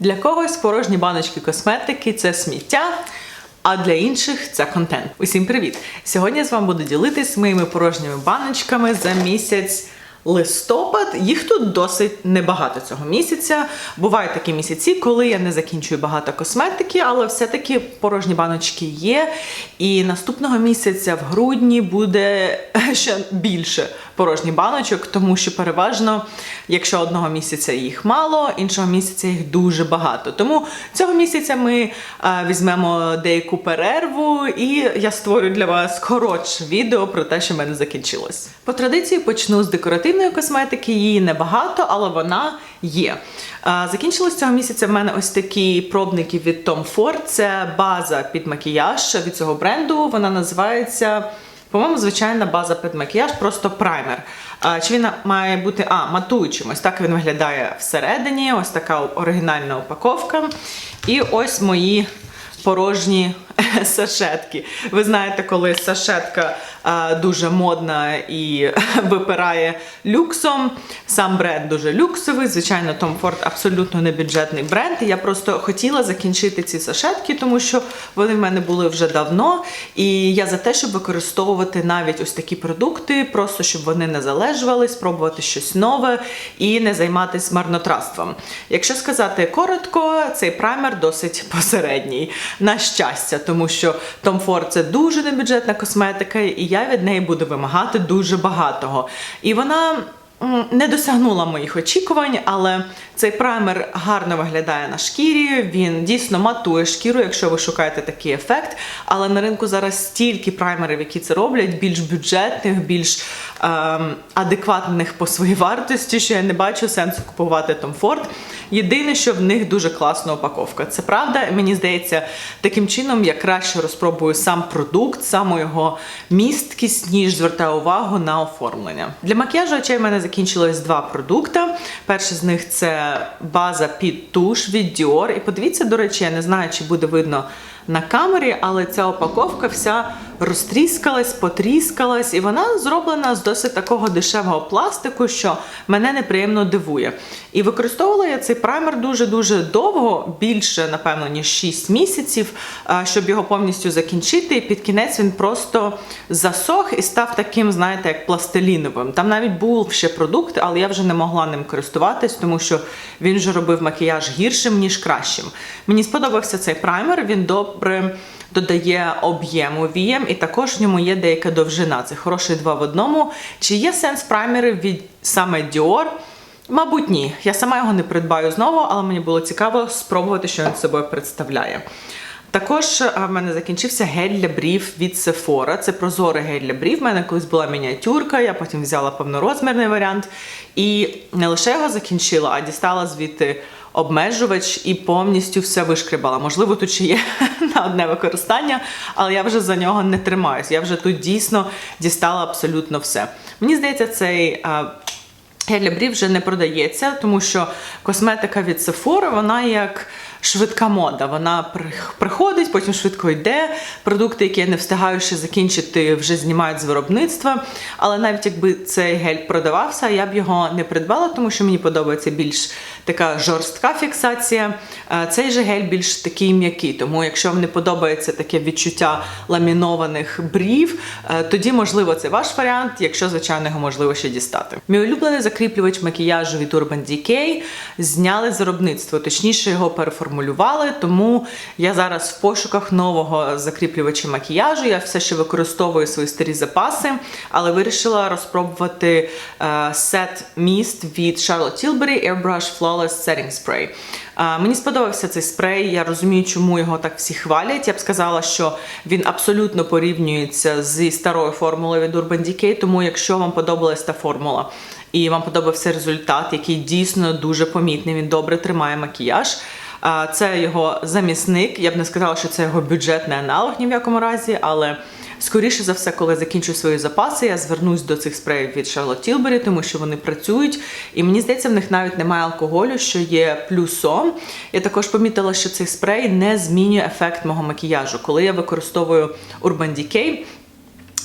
Для когось порожні баночки косметики це сміття. А для інших це контент. Усім привіт! Сьогодні я з вами буду ділитись моїми порожніми баночками за місяць листопад. Їх тут досить небагато цього місяця. Бувають такі місяці, коли я не закінчую багато косметики, але все-таки порожні баночки є. І наступного місяця в грудні буде ще більше порожніх баночок, тому що переважно, якщо одного місяця їх мало, іншого місяця їх дуже багато. Тому цього місяця ми е, візьмемо деяку перерву, і я створю для вас коротше відео про те, що в мене закінчилось. По традиції почну з декоративної косметики. Її небагато, але вона є. Е, Закінчилось цього місяця в мене ось такі пробники від Tom Ford. Це база під макіяж від цього бренду. Вона називається. По-моєму, звичайна база під макіяж, просто праймер. А, чи він має бути а, матуючим? Ось так він виглядає всередині, ось така оригінальна упаковка. І ось мої порожні сашетки. Ви знаєте, коли сашетка дуже модна і випирає люксом. Сам бренд дуже люксовий. Звичайно, Tom Ford абсолютно не бюджетний бренд. Я просто хотіла закінчити ці сашетки, тому що вони в мене були вже давно. І я за те, щоб використовувати навіть ось такі продукти, просто щоб вони не залежували, спробувати щось нове і не займатися марнотратством. Якщо сказати коротко, цей праймер досить посередній, на щастя, тому що Tom Ford це дуже небюджетна косметика, і я від неї буду вимагати дуже багатого. І вона не досягнула моїх очікувань, але цей праймер гарно виглядає на шкірі. Він дійсно матує шкіру, якщо ви шукаєте такий ефект. Але на ринку зараз стільки праймерів, які це роблять, більш бюджетних, більш ем, адекватних по своїй вартості, що я не бачу сенсу купувати Tom Ford. Єдине, що в них дуже класна упаковка. Це правда. Мені здається, таким чином я краще розпробую сам продукт, саму його місткість, ніж звертаю увагу на оформлення. Для макіяжу очей в мене закінчилось два продукти. Перший з них це база під туш від Dior. І подивіться, до речі, я не знаю, чи буде видно на камері, але ця упаковка вся розтріскалась, потріскалась, і вона зроблена з досить такого дешевого пластику, що мене неприємно дивує. І використовувала я цей праймер дуже-дуже довго, більше, напевно, ніж 6 місяців, щоб його повністю закінчити. І під кінець він просто засох і став таким, знаєте, як пластиліновим. Там навіть був ще продукт, але я вже не могла ним користуватись, тому що він вже робив макіяж гіршим, ніж кращим. Мені сподобався цей праймер, він добре додає об'єму вієм, і також в ньому є деяка довжина. Це хороший два в одному. Чи є сенс праймерів від саме Dior? Мабуть, ні. Я сама його не придбаю знову, але мені було цікаво спробувати, що він собою представляє. Також е, в мене закінчився гель для брів від Sephora. Це прозорий гель для брів. У мене колись була мініатюрка, я потім взяла повнорозмірний варіант. І не лише його закінчила, а дістала звідти обмежувач і повністю все вишкрібала. Можливо, тут ще є на одне використання, але я вже за нього не тримаюсь. Я вже тут дійсно дістала абсолютно все. Мені здається, цей. е, Гель для вже не продається, тому що косметика від Sephora, вона як швидка мода. Вона приходить, потім швидко йде. Продукти, які я не встигаю ще закінчити, вже знімають з виробництва. Але навіть якби цей гель продавався, я б його не придбала, тому що мені подобається більш така жорстка фіксація. Е, Цей же гель більш такий м'який. Тому якщо вам не подобається таке відчуття ламінованих брів, е, тоді можливо це ваш варіант, якщо звичайно його можливо ще дістати. Мій улюблений закріплювач макіяжу від Urban Decay зняли з виробництва, точніше його переформулювали. Тому я зараз в пошуках нового закріплювача макіяжу. Я все ще використовую свої старі запаси, але вирішила розпробувати е, сет міст від Charlotte Tilbury Airbrush Flawless Setting Spray. Е, Мені сподобався цей спрей. Я розумію, чому його так всі хвалять. Я б сказала, що він абсолютно порівнюється зі старою формулою від Urban Decay, тому якщо вам подобалась та формула і вам подобався результат, який дійсно дуже помітний, він добре тримає макіяж. А, Це його замісник. Я б не сказала, що це його бюджетний аналог ні в якому разі, але скоріше за все, коли закінчу свої запаси, я звернусь до цих спреїв від Charlotte Tilbury, тому що вони працюють. І мені здається, в них навіть немає алкоголю, що є плюсом. Я також помітила, що цей спрей не змінює ефект мого макіяжу. Коли я використовую Urban Decay,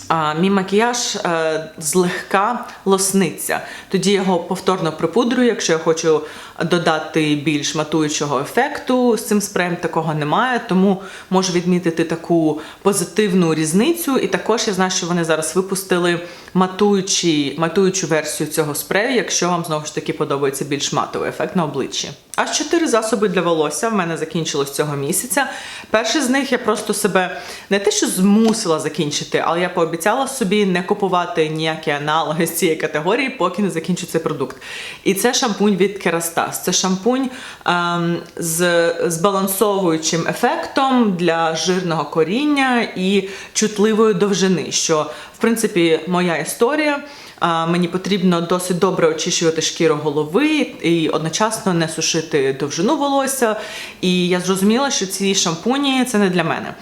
а, мій макіяж е, злегка лосниться. Тоді я його повторно припудрюю, якщо я хочу додати більш матуючого ефекту. З цим спреєм такого немає, тому можу відмітити таку позитивну різницю. І також я знаю, що вони зараз випустили матуючі, матуючу версію цього спрею, якщо вам знову ж таки подобається більш матовий ефект на обличчі. Аж чотири засоби для волосся в мене закінчилось цього місяця. Перший з них я просто себе не те, що змусила закінчити, але я пообіцяла собі не купувати ніякі аналоги з цієї категорії, поки не закінчу цей продукт. І це шампунь від Kerastase. Це шампунь ем, з збалансовуючим ефектом для жирного коріння і чутливої довжини, що в принципі моя історія. А, Мені потрібно досить добре очищувати шкіру голови і одночасно не сушити довжину волосся. І я зрозуміла, що ці шампуні це не для мене.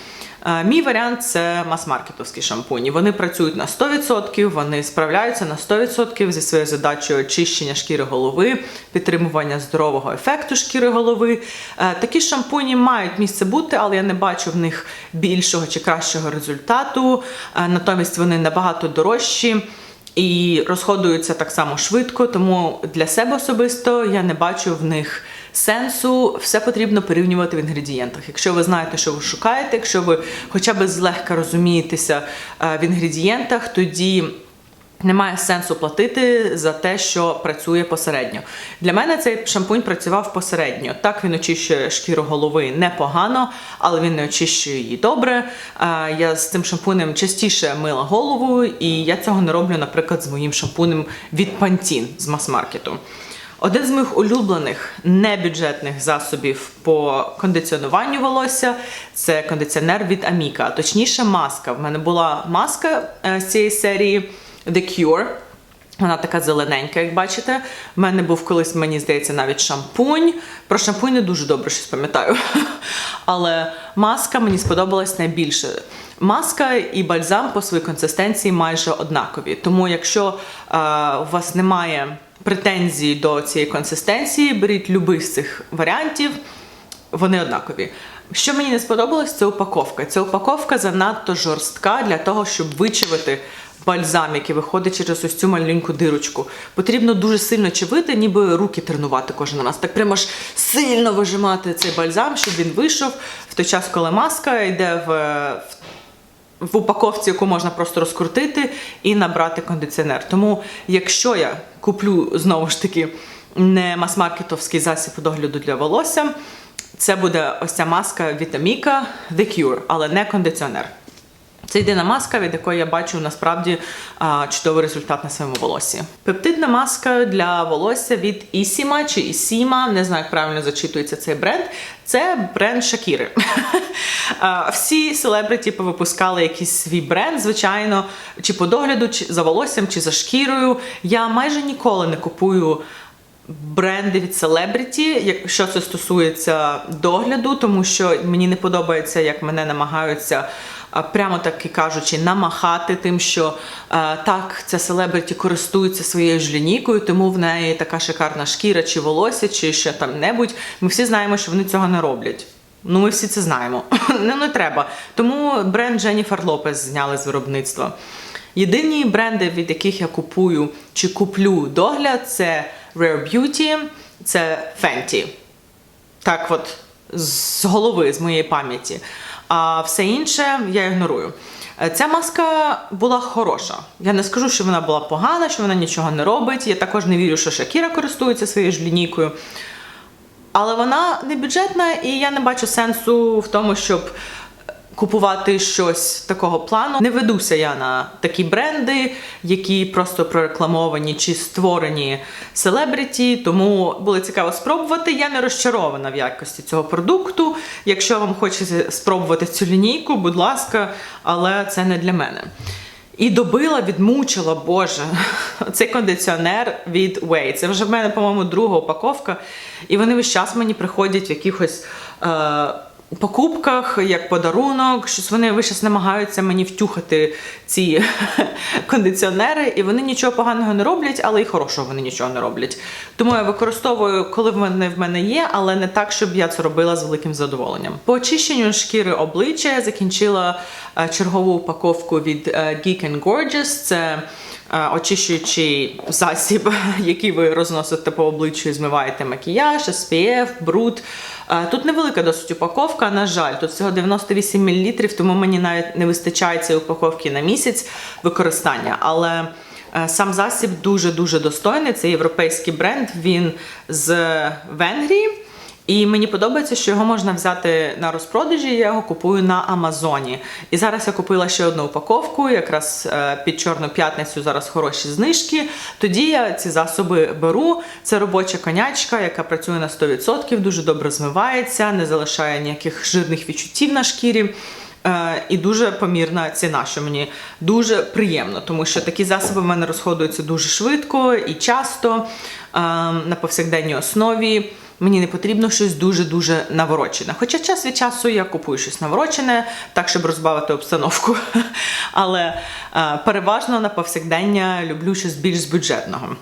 А, Мій варіант це мас-маркетовські шампуні. Вони працюють на 100%, вони справляються на 100% зі своєю задачею очищення шкіри голови, підтримування здорового ефекту шкіри голови. Е, Такі шампуні мають місце бути, але я не бачу в них більшого чи кращого результату. Е, Натомість вони набагато дорожчі і розходуються так само швидко, тому для себе особисто я не бачу в них сенсу. Все потрібно порівнювати в інгредієнтах. Якщо ви знаєте, що ви шукаєте, якщо ви хоча б злегка розумієтеся е, в інгредієнтах, тоді. Немає сенсу платити за те, що працює посередньо. Для мене цей шампунь працював посередньо. Так він очищує шкіру голови непогано, але він не очищує її добре. Е, Я з цим шампунем частіше мила голову, і я цього не роблю, наприклад, з моїм шампунем від Pantene з мас-маркету. Один з моїх улюблених небюджетних засобів по кондиціонуванню волосся це кондиціонер від Аміка, точніше, маска. В мене була маска е, з цієї серії The Cure. Вона така зелененька, як бачите. В мене був колись, мені здається, навіть шампунь. Про шампунь не дуже добре щось пам'ятаю. Але маска мені сподобалась найбільше. Маска і бальзам по своїй консистенції майже однакові. Тому, якщо е, у вас немає претензій до цієї консистенції, беріть любий з цих варіантів, вони однакові. Що мені не сподобалось, це упаковка. Ця упаковка занадто жорстка для того, щоб вичавити бальзам, який виходить через ось цю маленьку дирочку. Потрібно дуже сильно чавити, ніби руки тренувати кожен раз. Так прямо ж сильно вижимати цей бальзам, щоб він вийшов в той час, коли маска йде в в упаковці, яку можна просто розкрутити і набрати кондиціонер. Тому, якщо я куплю знову ж таки не мас-маркетовський засіб догляду для волосся, це буде ось ця маска Вітаміка The Cure, але не кондиціонер. Це єдина маска, від якої я бачу насправді чудовий результат на своєму волосі. Пептидна маска для волосся від Ісіма чи Ісіма, не знаю, як правильно зачитується цей бренд. Це бренд Шакіри. Всі селебриті повипускали якийсь свій бренд, звичайно, чи по догляду, чи за волоссям, чи за шкірою. Я майже ніколи не купую бренди від селебриті, якщо це стосується догляду, тому що мені не подобається, як мене намагаються. Прямо таки кажучи, намахати тим, що е, так, ця селебриті користується своєю ж лінійкою, тому в неї така шикарна шкіра, чи волосся, чи ще там небудь. Ми всі знаємо, що вони цього не роблять. Ну, ми всі це знаємо. Ну, не треба. Тому бренд Jennifer Lopez зняли з виробництва. Єдині бренди, від яких я купую чи куплю догляд, це Rare Beauty, це Fenty. Так, от з голови, з моєї пам'яті. А все інше я ігнорую. Е, Ця маска була хороша. Я не скажу, що вона була погана, що вона нічого не робить. Я також не вірю, що Шакіра користується своєю ж лінійкою. Але вона не бюджетна, і я не бачу сенсу в тому, щоб купувати щось такого плану. Не ведуся я на такі бренди, які просто прорекламовані чи створені селебриті. Тому було цікаво спробувати. Я не розчарована в якості цього продукту. Якщо вам хочеться спробувати цю лінійку, будь ласка, але це не для мене. І добила, відмучила, боже, цей кондиціонер від Way. Це вже в мене, по-моєму, друга упаковка. І вони весь час мені приходять в якихось е, покупках, як подарунок. Щось вони час намагаються мені втюхати ці кондиціонери, і вони нічого поганого не роблять, але і хорошого вони нічого не роблять. Тому я використовую, коли вони в мене є, але не так, щоб я це робила з великим задоволенням. По очищенню шкіри обличчя я закінчила е, чергову упаковку від е, Geek and Gorgeous. Це е, очищуючий засіб, який ви розносите по обличчю і змиваєте макіяж, SPF, бруд. Е, Тут невелика досить упаковка, на жаль, тут всього 98 мл, тому мені навіть не вистачає цієї упаковки на місяць використання. Але е, сам засіб дуже-дуже достойний. Це європейський бренд, він з Венгрії. І мені подобається, що його можна взяти на розпродажі. Я його купую на Амазоні. І зараз я купила ще одну упаковку, якраз е, під Чорну п'ятницю зараз хороші знижки. Тоді я ці засоби беру. Це робоча конячка, яка працює на 100%, дуже добре змивається, не залишає ніяких жирних відчуттів на шкірі. Е, і дуже помірна ціна, що мені дуже приємно, тому що такі засоби в мене розходуються дуже швидко і часто е, на повсякденній основі. Мені не потрібно щось дуже-дуже наворочене. Хоча час від часу я купую щось наворочене, так щоб розбавити обстановку. Але е, переважно на повсякдення люблю щось більш бюджетного.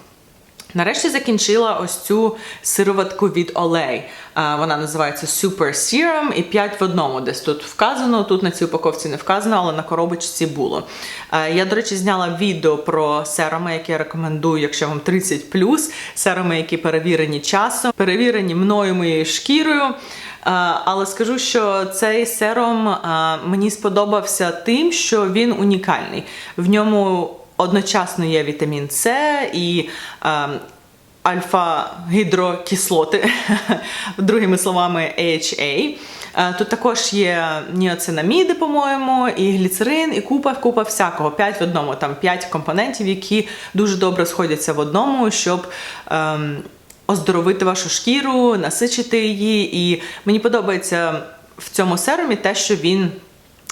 Нарешті закінчила ось цю сироватку від Olay. Вона називається Super Serum і 5 в одному. Десь тут вказано, тут на цій упаковці не вказано, але на коробочці було. Я, до речі, зняла відео про серуми, які я рекомендую, якщо вам 30 серуми, які перевірені часом, перевірені мною моєю шкірою. Але скажу, що цей серум а, мені сподобався тим, що він унікальний. В ньому одночасно є вітамін С і е, альфа-гідрокислоти, другими словами AHA. Е, Тут також є ніоцинаміди, по-моєму, і гліцерин, і купа купа всякого. П'ять в одному, там п'ять компонентів, які дуже добре сходяться в одному, щоб. Ем, Оздоровити вашу шкіру, насичити її. І мені подобається в цьому серумі те, що він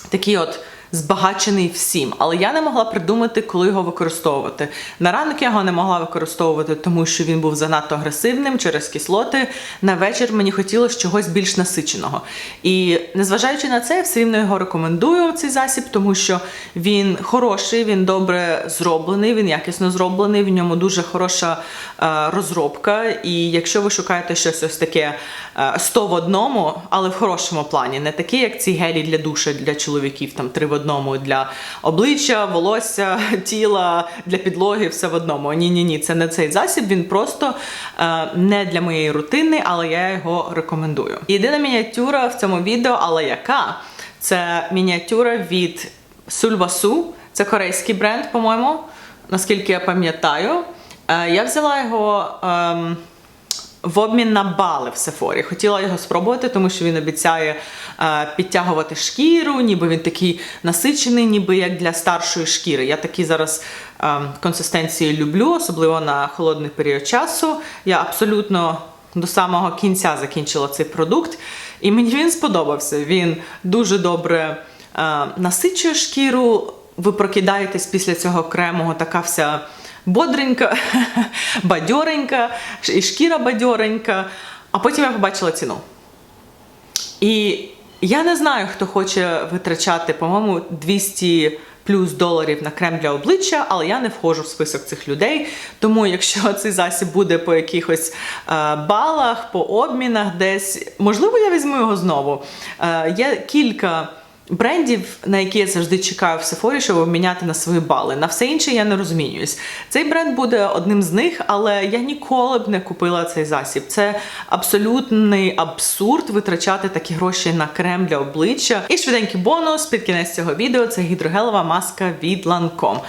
такий от збагачений всім. Але я не могла придумати, коли його використовувати. На ранок я його не могла використовувати, тому що він був занадто агресивним через кислоти. На вечір мені хотілося чогось більш насиченого. І незважаючи на це, я все рівно його рекомендую цей засіб, тому що він хороший, він добре зроблений, він якісно зроблений. В ньому дуже хороша е, розробка. І якщо ви шукаєте щось ось таке е, 100 в одному, але в хорошому плані, не такі, як ці гелі для душа для чоловіків, там три в одному для обличчя, волосся, тіла, для підлоги, все в одному. Ні, ні, ні, це не цей засіб. Він просто е, не для моєї рутини, але я його рекомендую. Єдина мініатюра в цьому відео, але яка? Це мініатюра від Сульвасу. Це корейський бренд, по-моєму, наскільки я пам'ятаю. Е, я взяла його. ем, в обмін на бали в Сефорі. Хотіла його спробувати, тому що він обіцяє е, підтягувати шкіру, ніби він такий насичений, ніби як для старшої шкіри. Я такі зараз е, консистенції люблю, особливо на холодний період часу. Я абсолютно до самого кінця закінчила цей продукт, і мені він сподобався. Він дуже добре е, насичує шкіру. Ви прокидаєтесь після цього крему, така вся бодренька, бадьоренька, і шкіра бадьоренька. А потім я побачила ціну. І я не знаю, хто хоче витрачати, по-моєму, 200 плюс доларів на крем для обличчя, але я не входжу в список цих людей. Тому, якщо цей засіб буде по якихось е, балах, по обмінах, десь можливо, я візьму його знову. Е, є кілька. Брендів, на які я завжди чекаю в Сефорі, щоб обміняти на свої бали. На все інше я не розмінююсь. Цей бренд буде одним з них, але я ніколи б не купила цей засіб. Це абсолютний абсурд витрачати такі гроші на крем для обличчя. І швиденький бонус під кінець цього відео це гідрогелова маска від Lancome.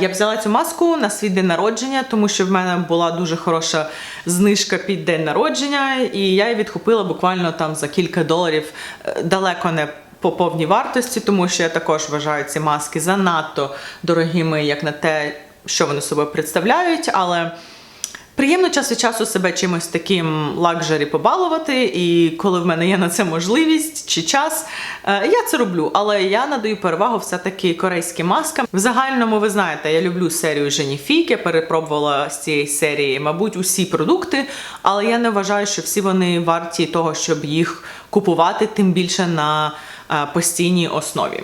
Я взяла цю маску на свій день народження, тому що в мене була дуже хороша знижка під день народження, і я її відкупила буквально там за кілька доларів е, далеко не по повній вартості, тому що я також вважаю ці маски занадто дорогими, як на те, що вони собою представляють. Але приємно час від часу себе чимось таким лакжері побалувати. І коли в мене є на це можливість чи час, е, я це роблю. Але я надаю перевагу все-таки корейським маскам. В загальному, ви знаєте, я люблю серію Женіфік, я перепробувала з цієї серії, мабуть, усі продукти, але я не вважаю, що всі вони варті того, щоб їх купувати, тим більше на постійній основі.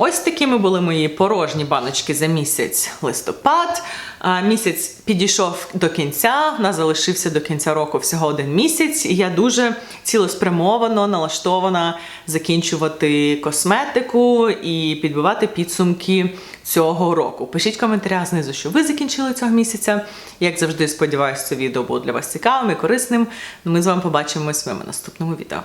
Ось такими були мої порожні баночки за місяць листопад. Е, Місяць підійшов до кінця. У нас залишився до кінця року всього один місяць, і я дуже цілеспрямовано налаштована закінчувати косметику і підбивати підсумки цього року. Пишіть в коментарях знизу, що ви закінчили цього місяця. Як завжди, сподіваюся, це відео було для вас цікавим і корисним. Ну, Ми з вами побачимось в моєму наступному відео.